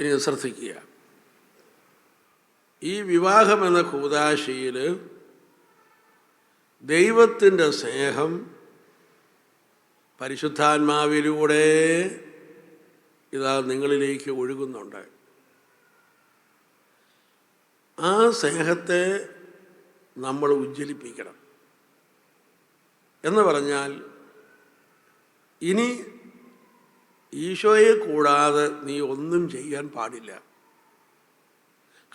ഇനി ശ്രദ്ധിക്കുക. ഈ വിവാഹം എന്ന കൂതാശയിൽ ദൈവത്തിന്റെ സ്നേഹം പരിശുദ്ധാത്മാവിലൂടെ ഇതാ നിങ്ങളിലേക്ക് ഒഴുകുന്നുണ്ട്. ആ സ്നേഹത്തെ നമ്മൾ ഉജ്ജ്വലിപ്പിക്കണം. എന്ന് പറഞ്ഞാൽ ഇനി ഈശോയെ കൂടാതെ നീ ഒന്നും ചെയ്യാൻ പാടില്ല.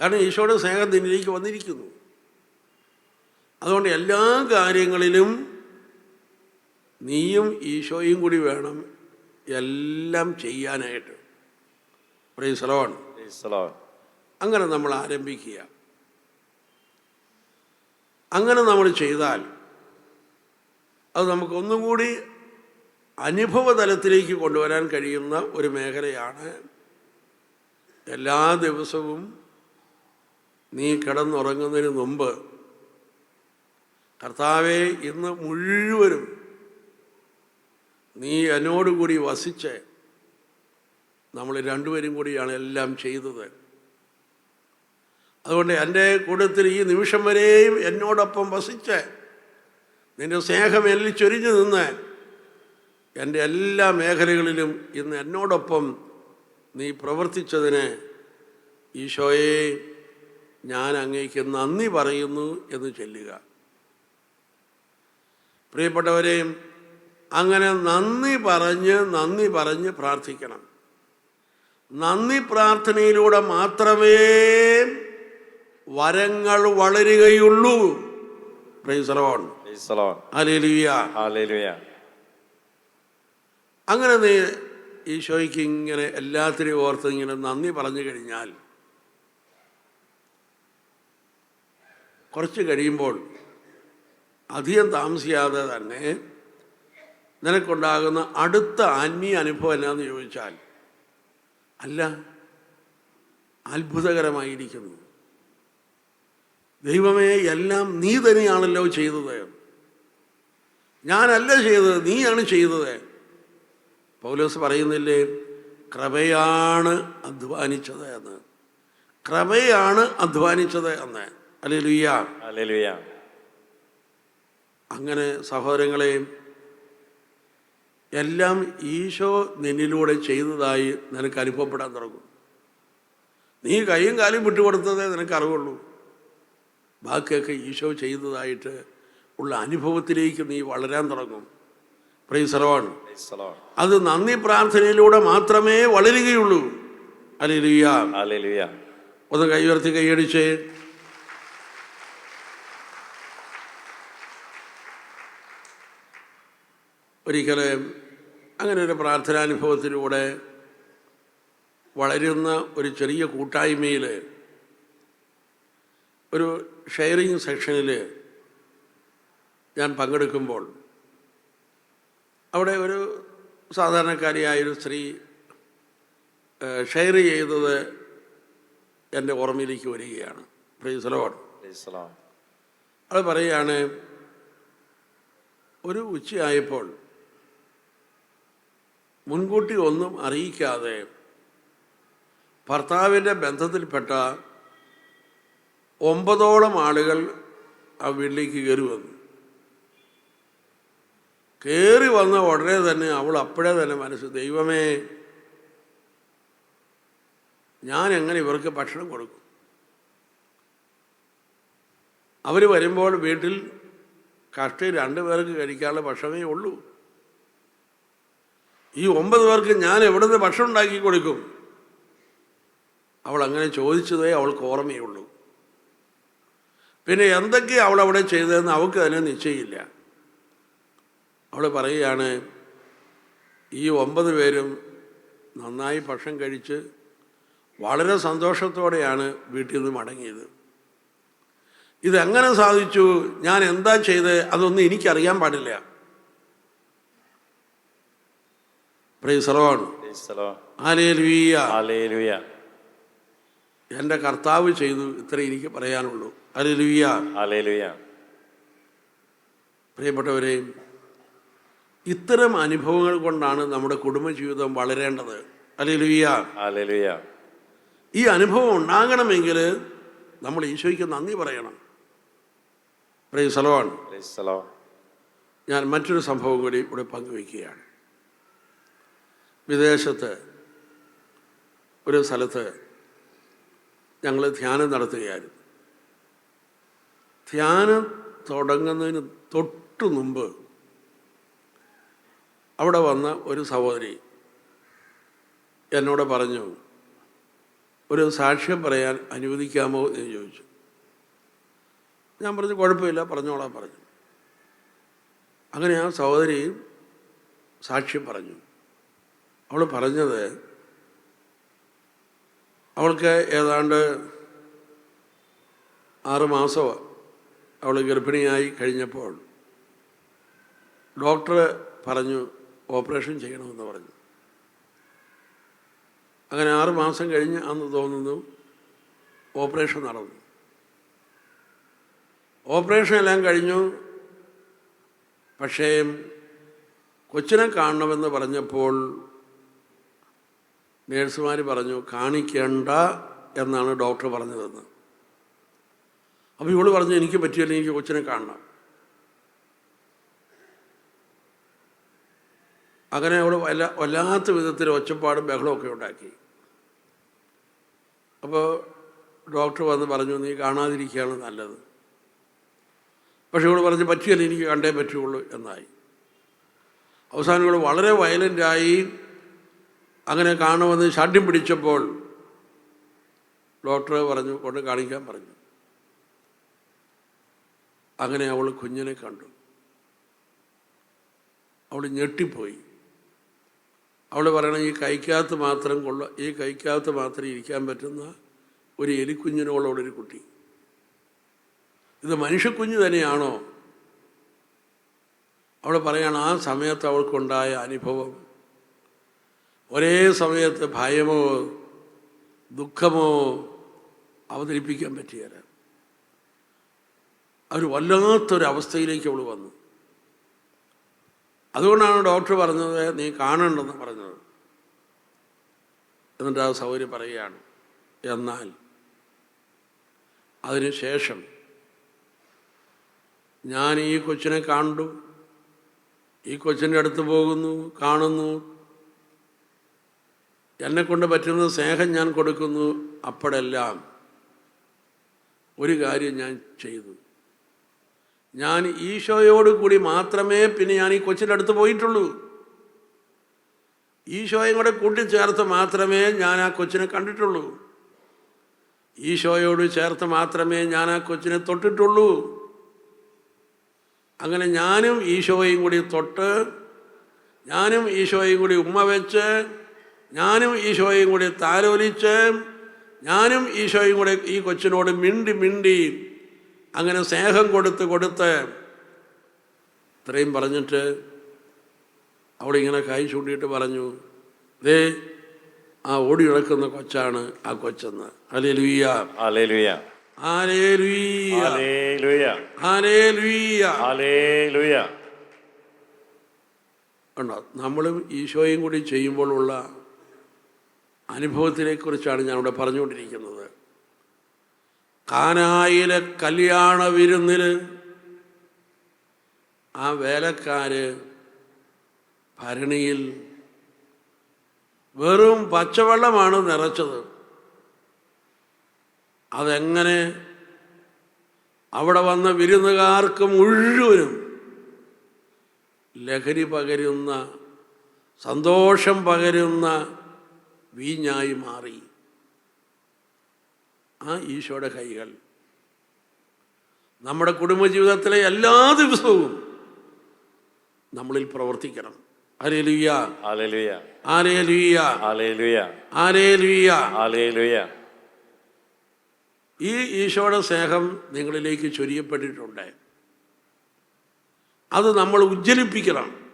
കാരണം ഈശോയുടെ സ്നേഹം നിന്നിലേക്ക് വന്നിരിക്കുന്നു. അതുകൊണ്ട് എല്ലാ കാര്യങ്ങളിലും നീയും ഈശോയും കൂടി വേണം എല്ലാം ചെയ്യാനായിട്ട്. പ്രൈസലോൺ അങ്ങനെ നമ്മൾ ആരംഭിക്കുക. അങ്ങനെ നമ്മൾ ചെയ്താൽ അത് നമുക്കൊന്നും കൂടി അനുഭവ തലത്തിലേക്ക് കൊണ്ടുവരാൻ കഴിയുന്ന ഒരു മേഖലയാണ്. എല്ലാ ദിവസവും നീ കിടന്നുറങ്ങുന്നതിന് മുമ്പ് കർത്താവെ ഇന്ന് മുഴുവനും നീ എന്നോടുകൂടി വസിച്ച് നമ്മൾ രണ്ടുപേരും കൂടിയാണ് എല്ലാം ചെയ്തത്. അതുകൊണ്ട് എന്റെ കൂട്ടത്തിൽ ഈ നിമിഷം വരെയും എന്നോടൊപ്പം വസിച്ച് നിന്റെ സ്നേഹം എല്ലിച്ചൊരിഞ്ഞു ചൊരിഞ്ഞു നിന്ന് എന്റെ എല്ലാ മേഖലകളിലും ഇന്ന് എന്നോടൊപ്പം നീ പ്രവർത്തിച്ചതിന് ഈശോയെ ഞാൻ അങ്ങേക്ക് നന്ദി പറയുന്നു എന്ന് ചൊല്ലുക. പ്രിയപ്പെട്ടവരെയും അങ്ങനെ നന്ദി പറഞ്ഞ് നന്ദി പറഞ്ഞ് പ്രാർത്ഥിക്കണം. നന്ദി പ്രാർത്ഥനയിലൂടെ മാത്രമേ വരങ്ങൾ വളരുകയുള്ളൂ. Lord. അലേലിയ Hallelujah. അങ്ങനെ നീ ഈശോയ്ക്ക് ഇങ്ങനെ എല്ലാത്തിനെയും ഓർത്ത് ഇങ്ങനെ നന്ദി പറഞ്ഞു കഴിഞ്ഞാൽ കുറച്ച് കഴിയുമ്പോൾ അധികം താമസിയാതെ തന്നെ നിനക്കുണ്ടാകുന്ന അടുത്ത ആത്മീയ അനുഭവം എന്നാന്ന് ചോദിച്ചാൽ അല്ല അത്ഭുതകരമായിരിക്കുന്നു. ദൈവമേ എല്ലാം നീ തന്നെയാണല്ലോ ചെയ്തത്. ഞാനല്ല ചെയ്തത് നീയാണ് ചെയ്തത്. പൗലോസ് പറയുന്നില്ലേ കൃപയാണ് അധ്വാനിച്ചത് എന്ന്. കൃപയാണ് അധ്വാനിച്ചത് എന്ന്. അല്ലെ അങ്ങനെ സഹോദരങ്ങളെയും എല്ലാം ഈശോ നിന്നിലൂടെ ചെയ്തതായി നിനക്ക് അനുഭവപ്പെടാൻ തുടങ്ങും. നീ കൈയും കാലും വിട്ടുകൊടുത്തതേ നിനക്ക് അറിവുള്ളൂ. ബാക്കിയൊക്കെ ഈശോ ചെയ്തതായിട്ട് ഉള്ള അനുഭവത്തിലേക്ക് നീ വളരാൻ തുടങ്ങും. Lord. അത് നന്ദി പ്രാർത്ഥനയിലൂടെ മാത്രമേ വളരുകയുള്ളൂ അലിലുയ. ഒന്ന് കൈ ഉയർത്തി കൈയടിച്ച് ഒരിക്കലും അങ്ങനെ ഒരു പ്രാർത്ഥനാനുഭവത്തിലൂടെ വളരുന്ന ഒരു ചെറിയ കൂട്ടായ്മയിൽ ഒരു ഷെയറിങ് സെക്ഷനിൽ ഞാൻ പങ്കെടുക്കുമ്പോൾ അവിടെ ഒരു സാധാരണക്കാരിയായൊരു സ്ത്രീ ഷെയർ ചെയ്തത് എന്റെ ഓർമ്മയിലേക്ക് വരികയാണ്. Lord. അത് പറയുകയാണ് ഒരു ഉച്ചയായപ്പോൾ മുൻകൂട്ടി ഒന്നും അറിയിക്കാതെ ഭർത്താവിന്റെ ബന്ധത്തിൽപ്പെട്ട ഒമ്പതോളം ആളുകൾ ആ വീട്ടിലേക്ക് കയറി വന്നു. കയറി വന്ന ഉടനെ തന്നെ അവൾ അപ്പോഴേ തന്നെ മനസ്സ് ദൈവമേ ഞാൻ എങ്ങനെ ഇവർക്ക് ഭക്ഷണം കൊടുക്കും? അവർ വരുമ്പോൾ വീട്ടിൽ കഷ്ടി രണ്ടു പേർക്ക് കഴിക്കാനുള്ള ഭക്ഷണമേ ഉള്ളൂ. ഈ ഒമ്പത് പേർക്ക് ഞാൻ എവിടുന്ന് ഭക്ഷണം ഉണ്ടാക്കി കൊടുക്കും? അവൾ അങ്ങനെ ചോദിച്ചതേ അവൾക്ക് ഓർമ്മയുള്ളൂ. പിന്നെ എന്തൊക്കെയാണ് അവൾ അവിടെ ചെയ്തതെന്ന് അവൾക്ക് തന്നെ നിശ്ചയില്ല അവൾ പറയുകയാണ് ഈ ഒമ്പത് പേരും നന്നായി ഭക്ഷണം കഴിച്ച് വളരെ സന്തോഷത്തോടെയാണ് വീട്ടിൽ നിന്ന് മടങ്ങിയത്. ഇതെങ്ങനെ സാധിച്ചു? ഞാൻ എന്താ ചെയ്ത്? അതൊന്നും എനിക്കറിയാൻ പാടില്ല. എന്റെ കർത്താവ് ചെയ്തു ഇത്ര എനിക്ക് പറയാനുള്ളൂ. Alleluia Hallelujah. ഇത്തരം അനുഭവങ്ങൾ കൊണ്ടാണ് നമ്മുടെ കുടുംബജീവിതം വളരേണ്ടത്. Hallelujah. ഈ അനുഭവം ഉണ്ടാകണമെങ്കിൽ നമ്മൾ ഈശോയ്ക്ക് നന്ദി പറയണം. പ്രൈസലോൺ. ഞാൻ മറ്റൊരു സംഭവം കൂടി ഇവിടെ പങ്കുവയ്ക്കുകയാണ്. വിദേശത്ത് ഒരു സ്ഥലത്ത് ഞങ്ങൾ ധ്യാനം നടത്തുകയായിരുന്നു. ധ്യാനം തുടങ്ങുന്നതിന് തൊട്ടു മുമ്പ് അവിടെ വന്ന ഒരു സഹോദരി എന്നോട് പറഞ്ഞു ഒരു സാക്ഷ്യം പറയാൻ അനുവദിക്കാമോ എന്ന് ചോദിച്ചു. ഞാൻ പറഞ്ഞു കുഴപ്പമില്ല പറഞ്ഞോളാം പറഞ്ഞു. അങ്ങനെ ആ സഹോദരി സാക്ഷ്യം പറഞ്ഞു. അവൾ പറഞ്ഞത് അവൾക്ക് ഏതാണ്ട് ആറ് മാസമോ അവൾ ഗർഭിണിയായി കഴിഞ്ഞപ്പോൾ ഡോക്ടർ പറഞ്ഞു ഓപ്പറേഷൻ ചെയ്യണമെന്ന് പറഞ്ഞു. അങ്ങനെ ആറ് മാസം കഴിഞ്ഞ് അന്ന് തോന്നുന്നു ഓപ്പറേഷൻ നടന്നു. ഓപ്പറേഷൻ എല്ലാം കഴിഞ്ഞു. പക്ഷേ കൊച്ചിനെ കാണണമെന്ന് പറഞ്ഞപ്പോൾ നേഴ്സുമാർ പറഞ്ഞു കാണിക്കേണ്ട എന്നാണ് ഡോക്ടർ പറഞ്ഞതെന്ന്. അപ്പോൾ ഇവൾ പറഞ്ഞു എനിക്ക് പറ്റിയല്ല എനിക്ക് കൊച്ചിനെ കാണണം. അങ്ങനെ അവിടെ വല്ല വല്ലാത്ത വിധത്തിൽ ഒച്ചപ്പാടും ബഹളമൊക്കെ ഉണ്ടാക്കി. അപ്പോൾ ഡോക്ടർ വന്ന് പറഞ്ഞു നീ കാണാതിരിക്കുകയാണ് നല്ലത്. പക്ഷെ ഇവിടെ പറഞ്ഞ് പറ്റിയല്ല എനിക്ക് കണ്ടേ പറ്റുള്ളൂ എന്നായി. അവസാനം ഇവിടെ വളരെ വയലന്റായി അങ്ങനെ കാണുമെന്ന് ഷാഠ്യം പിടിച്ചപ്പോൾ ഡോക്ടർ പറഞ്ഞു കൊണ്ട് കാണിക്കാൻ പറഞ്ഞു. അങ്ങനെ അവൾ കുഞ്ഞിനെ കണ്ടു. അവൾ ഞെട്ടിപ്പോയി. അവൾ പറയണം ഈ കൈക്കകത്ത് മാത്രം കൊള്ള ഈ കൈക്കകത്ത് മാത്രം ഇരിക്കാൻ പറ്റുന്ന ഒരു എലിക്കുഞ്ഞിനോളൊരു കുട്ടി. ഇത് മനുഷ്യക്കുഞ്ഞ് തന്നെയാണോ? അവൾ പറയാണ് ആ സമയത്ത് അവൾക്കുണ്ടായ അനുഭവം. ഒരേ സമയത്ത് ഭയമോ ദുഃഖമോ അവതരിപ്പിക്കാൻ പറ്റിയാൽ അവർ വല്ലാത്തൊരവസ്ഥയിലേക്ക് അവൾ വന്നു. അതുകൊണ്ടാണ് ഡോക്ടർ പറഞ്ഞത് നീ കാണണ്ടെന്ന് പറഞ്ഞത്. എന്നിട്ട് ആ സൗകര്യം പറയുകയാണ്. എന്നാൽ അതിനുശേഷം ഞാൻ ഈ കൊച്ചിനെ കണ്ടു ഈ കൊച്ചിന്റെ അടുത്ത് പോകുന്നു കാണുന്നു. എന്നെ കൊണ്ട് പറ്റുന്ന സ്നേഹം ഞാൻ കൊടുക്കുന്നു. അപ്പോഴെല്ലാം ഒരു കാര്യം ഞാൻ ചെയ്തു. ഞാൻ ഈശോയോട് കൂടി മാത്രമേ പിന്നെ ഞാൻ ഈ കൊച്ചിന്റെ അടുത്ത് പോയിട്ടുള്ളൂ. ഈശോയും കൂടെ കൂട്ടിച്ചേർത്ത് മാത്രമേ ഞാൻ ആ കൊച്ചിനെ കണ്ടിട്ടുള്ളൂ. ഈശോയോട് ചേർത്ത് മാത്രമേ ഞാൻ ആ കൊച്ചിനെ തൊട്ടിട്ടുള്ളൂ. അങ്ങനെ ഞാനും ഈശോയും കൂടി തൊട്ട് ഞാനും ഈശോയും കൂടി ഉമ്മ വെച്ച് ഞാനും ഈശോയും കൂടി താലോലിച്ച് ഞാനും ഈശോയും കൂടെ ഈ കൊച്ചിനോട് മിണ്ടി മിണ്ടി അങ്ങനെ സ്നേഹം കൊടുത്ത് കൊടുത്ത് ഇത്രയും പറഞ്ഞിട്ട് അവിടെ ഇങ്ങനെ കൈ ചൂണ്ടിയിട്ട് പറഞ്ഞു ദേ ആ ഓടി നടക്കുന്ന കൊച്ചാണ് ആ കൊച്ചെന്ന്. അലേ ലുയ്യ അലേ ലുയ്യ. ഉണ്ടോ നമ്മളും ഈശോയും കൂടി ചെയ്യുമ്പോഴുള്ള അനുഭവത്തിനെ കുറിച്ചാണ് ഞാൻ ഇവിടെ പറഞ്ഞുകൊണ്ടിരിക്കുന്നത്. കാനായിലെ കല്യാണ വിരുന്നിൽ ആ വേലക്കാര് ഭരണിയിൽ വെറും പച്ചവെള്ളമാണ് നിറച്ചത്. അതെങ്ങനെ? അവിടെ വന്ന വിരുന്നുകാർക്ക് മുഴുവനും ലഹരി പകരുന്ന സന്തോഷം പകരുന്ന വീഞ്ഞായി മാറി. ആ ഈശോയുടെ കൈകൾ. നമ്മുടെ കുടുംബജീവിതത്തിലെ എല്ലാ ദിവസവും നമ്മളിൽ പ്രവർത്തിക്കണം. ഈ ഈശോയുടെ സ്നേഹം നിങ്ങളിലേക്ക് ചൊരിയപ്പെട്ടിട്ടുണ്ട്. അത് നമ്മൾ ഉജ്ജ്വലിപ്പിക്കണം.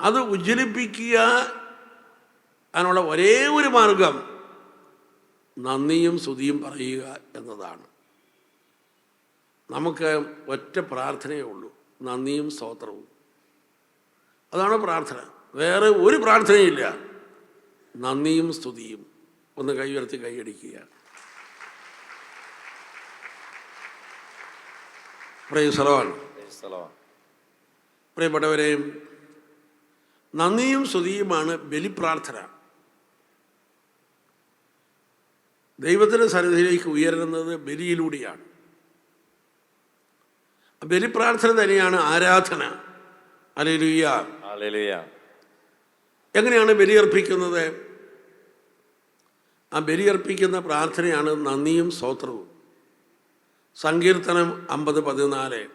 അത് ഉജ്ജ്വലിപ്പിക്കുക അതിനുള്ള ഒരേ ഒരു മാർഗം നന്ദിയും സ്തുതിയും പറയുക എന്നതാണ്. നമുക്ക് ഒറ്റ പ്രാർത്ഥനയേ ഉള്ളൂ. നന്ദിയും സ്തോത്രവും. അതാണ് പ്രാർത്ഥന. വേറെ ഒരു പ്രാർത്ഥനയില്ല നന്ദിയും സ്തുതിയും. ഒന്ന് കൈ ഉയർത്തി കൈയടിക്കുക പ്രിയപ്പെട്ടവരെയും നന്ദിയും സ്തുതിയുമാണ് ബലിപ്രാർത്ഥന. ദൈവത്തിന്റെ സന്നിധിയിലേക്ക് ഉയരുന്നത് ബലിയിലൂടെയാണ്. ബലിപ്രാർത്ഥന തന്നെയാണ് ആരാധന. അലലുയ്യ എങ്ങനെയാണ് ബലിയർപ്പിക്കുന്നത്? ആ ബലിയർപ്പിക്കുന്ന പ്രാർത്ഥനയാണ് നന്ദിയും സ്തോത്രവും. സങ്കീർത്തനം അമ്പത് പതിനാല്.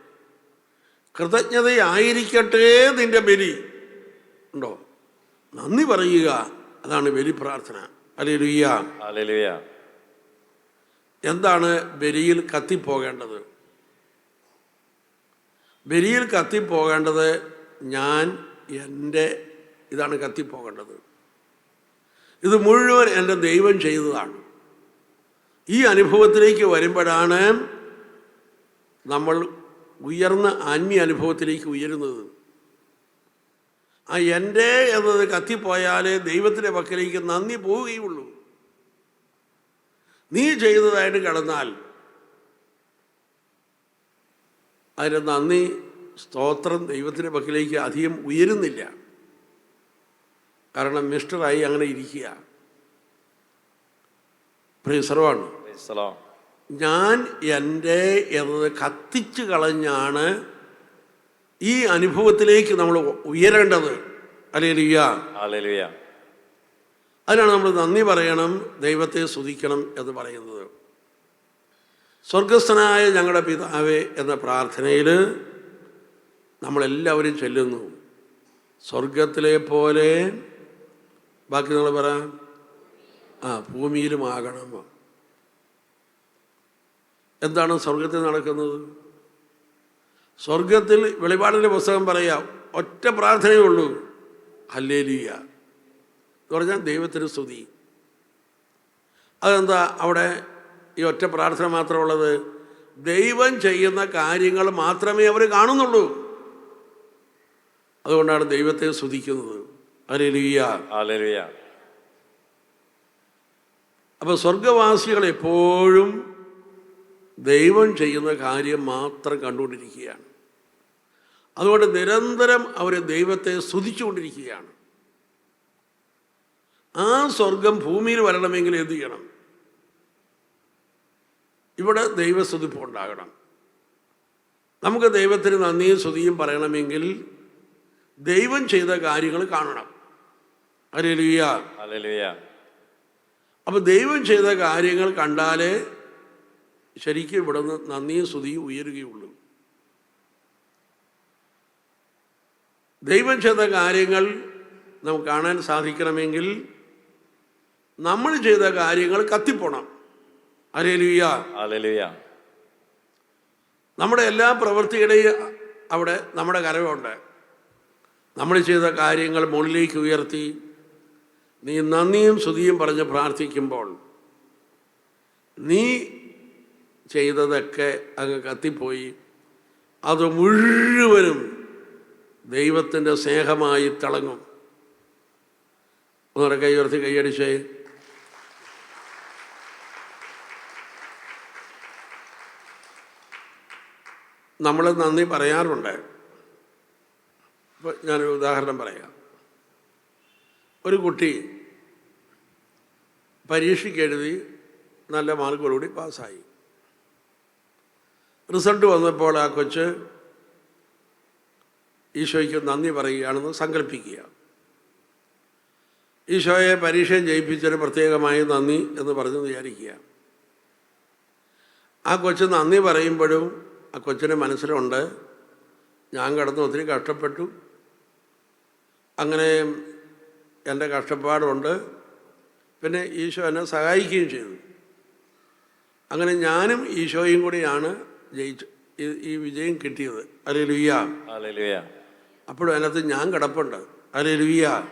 കൃതജ്ഞതയായിരിക്കട്ടെ നിന്റെ ബലി. ഉണ്ടോ? നന്ദി പറയുക. അതാണ് ബലി പ്രാർത്ഥന ഹല്ലേലൂയ എന്താണ് ബലിയിൽ കത്തിപ്പോകേണ്ടത്? ബലിയിൽ കത്തിപ്പോകേണ്ടത് ഞാൻ എന്റെ ഇതാണ് കത്തിപ്പോകേണ്ടത്. ഇത് മുഴുവൻ എന്റെ ദൈവം ചെയ്തതാണ്. ഈ അനുഭവത്തിലേക്ക് വരുമ്പോഴാണ് നമ്മൾ ഉയർന്ന ആത്മീയ അനുഭവത്തിലേക്ക് ഉയരുന്നത്. ആ എന്റെ എന്നത് കത്തിപ്പോയാലേ ദൈവത്തിന്റെ പക്കലേക്ക് നന്ദി പോവുകയുള്ളൂ. നീ ചെയ്തതായിട്ട് കടന്നാൽ അതിന് നന്ദി സ്തോത്രം ദൈവത്തിന്റെ പക്കിലേക്ക് അധികം ഉയരുന്നില്ല. കാരണം മിസ്റ്ററായി അങ്ങനെ ഇരിക്കുക. പ്രീസർവാണ് ഞാൻ എന്റെ എന്നത് കത്തിച്ച് കളഞ്ഞാണ് ഈ അനുഭവത്തിലേക്ക് നമ്മൾ ഉയരേണ്ടത്. അല്ലേലിയ ഹല്ലേലൂയ അതിനാണ് നമ്മൾ നന്ദി പറയണം ദൈവത്തെ സ്തുതിക്കണം എന്ന് പറയുന്നത്. സ്വർഗസ്ഥനായ ഞങ്ങളുടെ പിതാവേ എന്ന പ്രാർത്ഥനയിൽ നമ്മളെല്ലാവരും ചെല്ലുന്നു. സ്വർഗത്തിലെ പോലെ ബാക്കി നിങ്ങൾ പറ. ആ ഭൂമിയിലും ആകണം. എന്താണ് സ്വർഗത്തിൽ നടക്കുന്നത്? സ്വർഗത്തിൽ വെളിപാടിന്റെ പുസ്തകം പറയാം ഒറ്റ പ്രാർത്ഥനയേ ഉള്ളൂ. ഹല്ലേലിയ. എന്ന് പറഞ്ഞാൽ ദൈവത്തിന് സ്തുതി. അതെന്താ? അവിടെ ഈ ഒറ്റ പ്രാർത്ഥന മാത്രമുള്ളത് ദൈവം ചെയ്യുന്ന കാര്യങ്ങൾ മാത്രമേ അവർ കാണുന്നുള്ളൂ. അതുകൊണ്ടാണ് ദൈവത്തെ സ്തുതിക്കുന്നത്. അലലിയ അപ്പോൾ സ്വർഗവാസികൾ എപ്പോഴും ദൈവം ചെയ്യുന്ന കാര്യം മാത്രം കണ്ടുകൊണ്ടിരിക്കുകയാണ്. അതുകൊണ്ട് നിരന്തരം അവർ ദൈവത്തെ സ്തുതിച്ചുകൊണ്ടിരിക്കുകയാണ്. ആ സ്വർഗം ഭൂമിയിൽ വരണമെങ്കിൽ എന്ത് ചെയ്യണം? ഇവിടെ ദൈവസ്തുതിപ്പ് ഉണ്ടാകണം. നമുക്ക് ദൈവത്തിന് നന്ദിയും സ്തുതിയും പറയണമെങ്കിൽ ദൈവം ചെയ്ത കാര്യങ്ങൾ കാണണം. അരലിയ അപ്പൊ ദൈവം ചെയ്ത കാര്യങ്ങൾ കണ്ടാലേ ശരിക്കും ഇവിടുന്ന് നന്ദിയും സ്തുതിയും ഉയരുകയുള്ളൂ. ദൈവം ചെയ്ത കാര്യങ്ങൾ നമുക്ക് കാണാൻ സാധിക്കണമെങ്കിൽ നമ്മൾ ചെയ്ത കാര്യങ്ങൾ കത്തിപ്പോണം. അരേലുയ നമ്മുടെ എല്ലാ പ്രവൃത്തിയുടെയും അവിടെ നമ്മുടെ കരവുണ്ട്. നമ്മൾ ചെയ്ത കാര്യങ്ങൾ മുകളിലേക്ക് ഉയർത്തി. നീ നന്ദിയും സ്തുതിയും പറഞ്ഞ് പ്രാർത്ഥിക്കുമ്പോൾ നീ ചെയ്തതൊക്കെ അങ്ങ് കത്തിപ്പോയി. അത് മുഴുവനും ദൈവത്തിന്റെ സ്നേഹമായി തിളങ്ങും. ഒന്നുകൂടെ കൈ ഉയർത്തി കൈയടിച്ചേ. നമ്മൾ നന്ദി പറയാറുണ്ട്. ഇപ്പോൾ ഞാനൊരു ഉദാഹരണം പറയാം. ഒരു കുട്ടി പരീക്ഷയ്ക്ക് എഴുതി നല്ല മാർക്കോടുകൂടി പാസ്സായി. റിസൾട്ട് വന്നപ്പോൾ ആ കൊച്ച് ഈശോയ്ക്ക് നന്ദി പറയുകയാണെന്ന് സങ്കല്പിക്കുക. ഈശോയെ പരീക്ഷയും ജയിപ്പിച്ചൊരു പ്രത്യേകമായി നന്ദി എന്ന് പറഞ്ഞ് വിചാരിക്കുക. ആ കൊച്ച് നന്ദി പറയുമ്പോഴും ആ കൊച്ചിന് മനസ്സിലുണ്ട്. ഞാൻ കിടന്ന് ഒത്തിരി കഷ്ടപ്പെട്ടു. അങ്ങനെ എന്റെ കഷ്ടപ്പാടുണ്ട്. പിന്നെ ഈശോ എന്നെ സഹായിക്കുകയും ചെയ്തു. അങ്ങനെ ഞാനും ഈശോയും കൂടിയാണ് ജയിച്ചു ഈ- വിജയം കിട്ടിയത്. അല്ലേ ലുയ്യ അപ്പോഴും അതിനകത്ത് ഞാൻ കിടപ്പുണ്ട്. അല്ലേ ലുയ്യ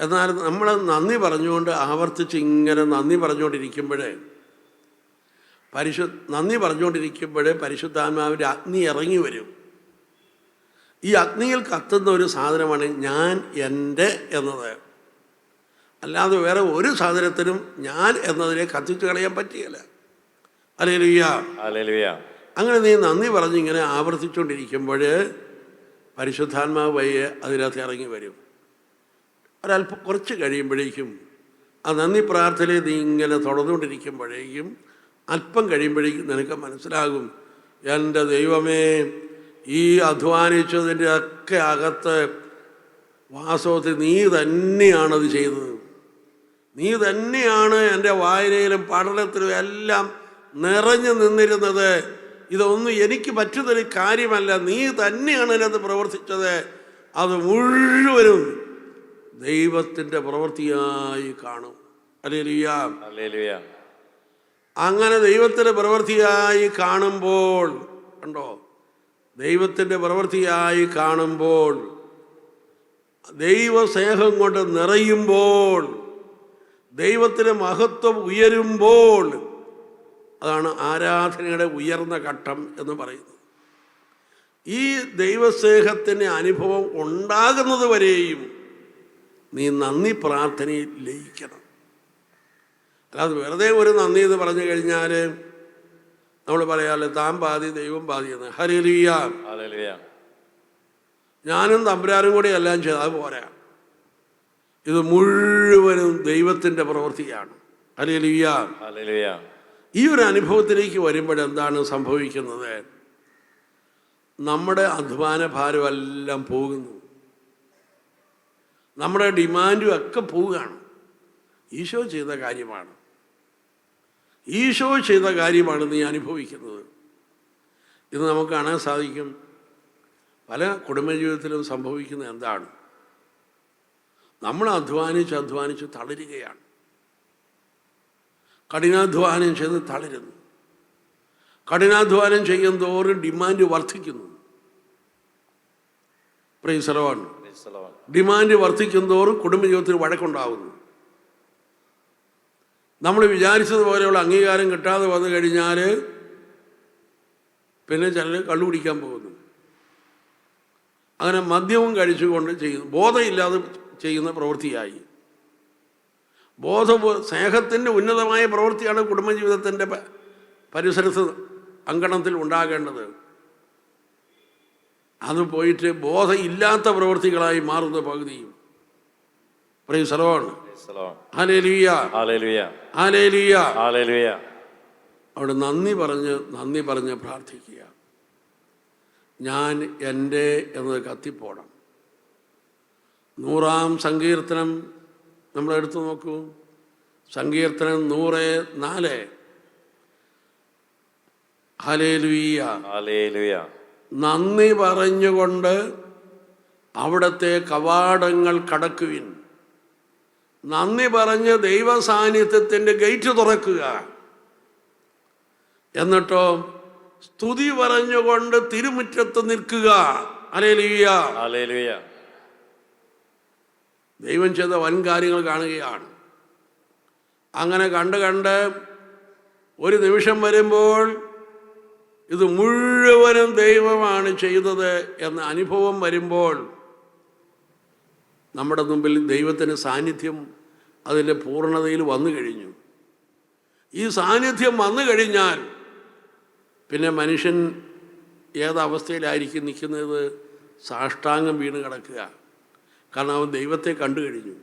എന്നാൽ നമ്മൾ നന്ദി പറഞ്ഞുകൊണ്ട് ആവർത്തിച്ച് ഇങ്ങനെ നന്ദി പറഞ്ഞുകൊണ്ടിരിക്കുമ്പോഴേ പരിശു നന്ദി പറഞ്ഞുകൊണ്ടിരിക്കുമ്പോഴേ പരിശുദ്ധാത്മാവിന്റെ അഗ്നി ഇറങ്ങി വരും. ഈ അഗ്നിയിൽ കത്തുന്ന ഒരു സാധനമാണ് ഞാൻ എന്റെ എന്നത്. അല്ലാതെ വേറെ ഒരു സാധനത്തിനും ഞാൻ എന്നതിനെ കത്തിച്ചു കളയാൻ പറ്റിയല്ല അല്ലേ ലുയ്യ ഹല്ലേലൂയ അങ്ങനെ നീ നന്ദി പറഞ്ഞിങ്ങനെ ആവർത്തിച്ചുകൊണ്ടിരിക്കുമ്പോൾ പരിശുദ്ധാത്മാവ് വയ്യെ അതിനകത്ത് ഇറങ്ങി വരും. ഒരല്പം കുറച്ച് കഴിയുമ്പോഴേക്കും ആ നന്ദി പ്രാർത്ഥനയിൽ നീ ഇങ്ങനെ തുടർന്നുകൊണ്ടിരിക്കുമ്പോഴേക്കും അല്പം കഴിയുമ്പോഴേക്കും നിനക്ക് മനസ്സിലാകും. എന്റെ ദൈവമേ ഈ അധ്വാനിച്ചതിന്റെ ഒക്കെ അകത്ത് വാസ്തവത്തിൽ നീ തന്നെയാണത് ചെയ്തത്. നീ തന്നെയാണ് എന്റെ വായനയിലും പഠനത്തിലും എല്ലാം നിറഞ്ഞു നിന്നിരുന്നത്. ഇതൊന്നും എനിക്ക് പറ്റുന്നൊരു കാര്യമല്ല. നീ തന്നെയാണ് അതിനകത്ത് പ്രവർത്തിച്ചത്. അത് മുഴുവനും ദൈവത്തിന്റെ പ്രവൃത്തിയായി കാണും. അല്ലേ ഹല്ലേലൂയ അങ്ങനെ ദൈവത്തിന്റെ പ്രവൃത്തിയായി കാണുമ്പോൾ കണ്ടോ? ദൈവത്തിന്റെ പ്രവൃത്തിയായി കാണുമ്പോൾ ദൈവ ദൈവസ്നേഹം കൊണ്ട് നിറയുമ്പോൾ ദൈവത്തിന്റെ മഹത്വം ഉയരുമ്പോൾ അതാണ് ആരാധനയുടെ ഉയർന്ന ഘട്ടം എന്ന് പറയുന്നത്. ഈ ദൈവസ്നേഹത്തിന്റെ അനുഭവം ഉണ്ടാകുന്നത് വരെയും നീ നന്ദി പ്രാർത്ഥനയിൽ ലയിക്കണം. അല്ലാതെ വെറുതെ ഒരു നന്ദി എന്ന് പറഞ്ഞു കഴിഞ്ഞാൽ നമ്മൾ പറയാമല്ലോ താൻ പാതി ദൈവം പാതി എന്ന്. ഹരിലിയ ഞാനും തമ്പുരാനും കൂടി എല്ലാം ചെയ്ത്. അത് പോരാ. ഇത് മുഴുവനും ദൈവത്തിന്റെ പ്രവൃത്തിയാണ്. ഹരിലിയ ഈ ഒരു അനുഭവത്തിലേക്ക് വരുമ്പോഴെന്താണ് സംഭവിക്കുന്നത്? നമ്മുടെ അധ്വാന ഭാരമെല്ലാം പോകുന്നു. നമ്മുടെ ഡിമാൻഡും ഒക്കെ പോവുകയാണ് ഈശോ ചെയ്ത കാര്യമാണ്. ഈശോ ചെയ്ത കാര്യമാണ് നീ അനുഭവിക്കുന്നത്. ഇത് നമുക്ക് കാണാൻ സാധിക്കും. പല കുടുംബജീവിതത്തിലും സംഭവിക്കുന്നത് എന്താണ്? നമ്മൾ അധ്വാനിച്ച് അധ്വാനിച്ച് തളരുകയാണ്. കഠിനാധ്വാനം ചെയ്ത് തളരുന്നു. കഠിനാധ്വാനം ചെയ്യും തോറും ഡിമാൻഡ് വർദ്ധിക്കുന്നു. പ്രൈസലവാണ് ഡിമാൻഡ് വർദ്ധിക്കും തോറും കുടുംബജീവിതത്തിൽ വഴക്കുണ്ടാകുന്നു നമ്മൾ വിചാരിച്ചതുപോലെയുള്ള അംഗീകാരം കിട്ടാതെ വന്നു കഴിഞ്ഞാൽ പിന്നെ ചിലർ കള്ളു കുടിക്കാൻ പോകുന്നു. അങ്ങനെ മദ്യവും കഴിച്ചുകൊണ്ട് ചെയ്യുന്നു ബോധമില്ലാതെ ചെയ്യുന്ന പ്രവൃത്തിയായി. ബോധ സ്നേഹത്തിന്റെ ഉന്നതമായ പ്രവൃത്തിയാണ് കുടുംബജീവിതത്തിന്റെ പരിസരത്ത് അങ്കണത്തിൽ ഉണ്ടാകേണ്ടത്. അത് പോയിട്ട് ബോധമില്ലാത്ത പ്രവൃത്തികളായി മാറുന്ന പകുതിയും. പറയും അവിടെ നന്ദി പറഞ്ഞ് നന്ദി പറഞ്ഞ് പ്രാർത്ഥിക്കുക. ഞാൻ എന്റെ എന്നത് കത്തിപ്പോണം. നൂറാം സങ്കീർത്തനം നമ്മൾ എടുത്തു നോക്കൂ. സങ്കീർത്തനം നൂറ് നാല്. നന്ദി പറഞ്ഞുകൊണ്ട് അവിടുത്തെ കവാടങ്ങൾ കടക്കുവിൻ. നന്ദി പറഞ്ഞ് ദൈവ സാന്നിധ്യത്തിന്റെ ഗേറ്റ് തുറക്കുക. എന്നിട്ടോ സ്തുതി പറഞ്ഞുകൊണ്ട് തിരുമുറ്റത്ത് നിൽക്കുക. Hallelujah hallelujah. ദൈവം ചെയ്ത വൻ കാര്യങ്ങൾ കാണുകയാണ്. അങ്ങനെ കണ്ട് കണ്ട് ഒരു നിമിഷം വരുമ്പോൾ ഇത് മുഴുവനും ദൈവമാണ് ചെയ്തത് എന്ന അനുഭവം വരുമ്പോൾ നമ്മുടെ മുമ്പിൽ ദൈവത്തിന്റെ സാന്നിധ്യം അതിന്റെ പൂർണതയിൽ വന്നു കഴിഞ്ഞു. ഈ സാന്നിധ്യം വന്നു കഴിഞ്ഞാൽ പിന്നെ മനുഷ്യൻ ഏതവസ്ഥയിലായിരിക്കും നിൽക്കുന്നത്? സാഷ്ടാംഗം വീണ് കിടക്കുക. കാരണം അവൻ ദൈവത്തെ കണ്ടു കഴിഞ്ഞു.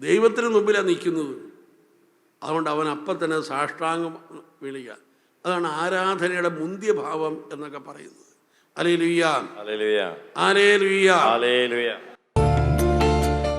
ദൈവത്തിന് മുമ്പിലാണ് നിൽക്കുന്നത്. അതുകൊണ്ട് അവൻ അപ്പം തന്നെ സാഷ്ടാംഗം വിളിക്കുക. അതാണ് ആരാധനയുടെ മുന്തിയ ഭാവം എന്നൊക്കെ പറയുന്നത്. അലേ ലുയ്യ അലേ ലുയ്യ അലേ ലുയ്യ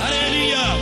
Hallelujah.